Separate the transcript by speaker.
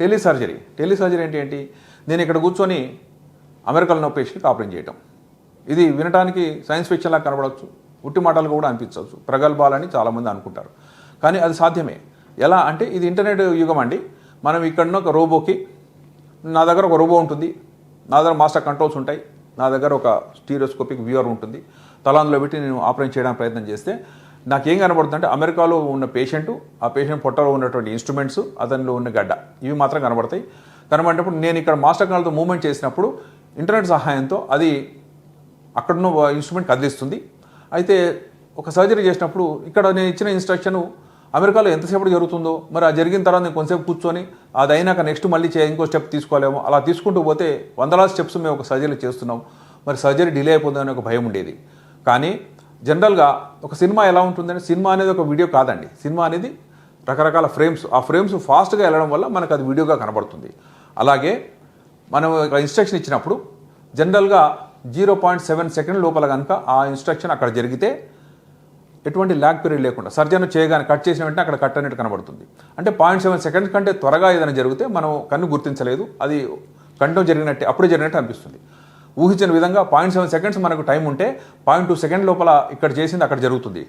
Speaker 1: టెలిసర్జరీ. టెలిసర్జరీ ఏంటి ఏంటి? నేను ఇక్కడ కూర్చొని అమెరికాలో ఉన్న పేషెంట్కి ఆపరేట్ చేయటం. ఇది వినడానికి సైన్స్ ఫిక్షన్ లాగా కనబడవచ్చు ఉట్టి మాటలు కూడా అనిపించవచ్చు. ప్రగల్భాలని చాలామంది అనుకుంటారు. కానీ అది సాధ్యమే. ఎలా అంటే ఇది ఇంటర్నెట్ యుగం అండి. మనం ఇక్కడ ఒక రోబోకి నా దగ్గర ఒక రోబో ఉంటుంది. నా దగ్గర మాస్టర్ కంట్రోల్స్ ఉంటాయి. నా దగ్గర ఒక స్టీరియోస్కోపిక్ వ్యూవర్ ఉంటుంది. తలాందులో పెట్టి నేను ఆపరేట్ చేయడానికి ప్రయత్నం చేస్తే నాకేం కనబడుతుందంటే అమెరికాలో ఉన్న పేషెంట్ ఆ పేషెంట్ పొట్టలో ఉన్నటువంటి ఇన్స్ట్రుమెంట్స్ అతనిలో ఉన్న గడ్డ. ఇవి మాత్రం కనబడతాయి. కనబడినప్పుడు నేను ఇక్కడ మాస్టర్ కాల్తో మూవ్మెంట్ చేసినప్పుడు ఇంటర్నెట్ సహాయంతో అది అక్కడున్న ఇన్స్ట్రుమెంట్ కదిలిస్తుంది అయితే ఒక సర్జరీ చేసినప్పుడు ఇక్కడ నేను ఇచ్చిన ఇన్స్ట్రక్షన్ అమెరికాలో ఎంతసేపు జరుగుతుందో మరి ఆ జరిగిన తర్వాత నేను కొంతసేపు కూర్చొని అది అయినాక నెక్స్ట్ మళ్ళీ చే ఇంకో స్టెప్ తీసుకోలేమో అలా తీసుకుంటూ పోతే వందలాది స్టెప్స్ మేము ఒక సర్జరీ చేస్తున్నాం. మరి సర్జరీ డిలే అయిపోతుందని ఒక భయం ఉండేది. కానీ జనరల్గా ఒక సినిమా ఎలా ఉంటుందంటే సినిమా అనేది ఒక వీడియో కాదండి. సినిమా అనేది రకరకాల ఫ్రేమ్స్ ఆ ఫ్రేమ్స్ ఫాస్ట్గా వెళ్ళడం వల్ల మనకు అది వీడియోగా కనబడుతుంది. అలాగే మనం ఒక ఇన్స్ట్రక్షన్ ఇచ్చినప్పుడు జనరల్గా జీరో పాయింట్ సెవెన్ సెకండ్ లోపల కనుక ఆ ఇన్స్ట్రక్షన్ అక్కడ జరిగితే ఎటువంటి ల్యాగ్ పీరియడ్ లేకుండా సర్జన్ చేయగానే కట్ చేసిన వెంటనే అక్కడ కట్ అనేది కనబడుతుంది. అంటే పాయింట్ సెవెన్ సెకండ్స్ కంటే త్వరగా ఏదైనా జరిగితే మనం కన్ను గుర్తించలేదు. అది కంటం జరిగినట్టే అప్పుడే జరిగినట్టు అనిపిస్తుంది. ఊహించిన విధంగా పాయింట్ సెవెన్ సెకండ్స్ మనకు టైం ఉంటే పాయింట్ టూ సెకండ్ లోపల ఇక్కడ చేసింది అక్కడ జరుగుతుంది.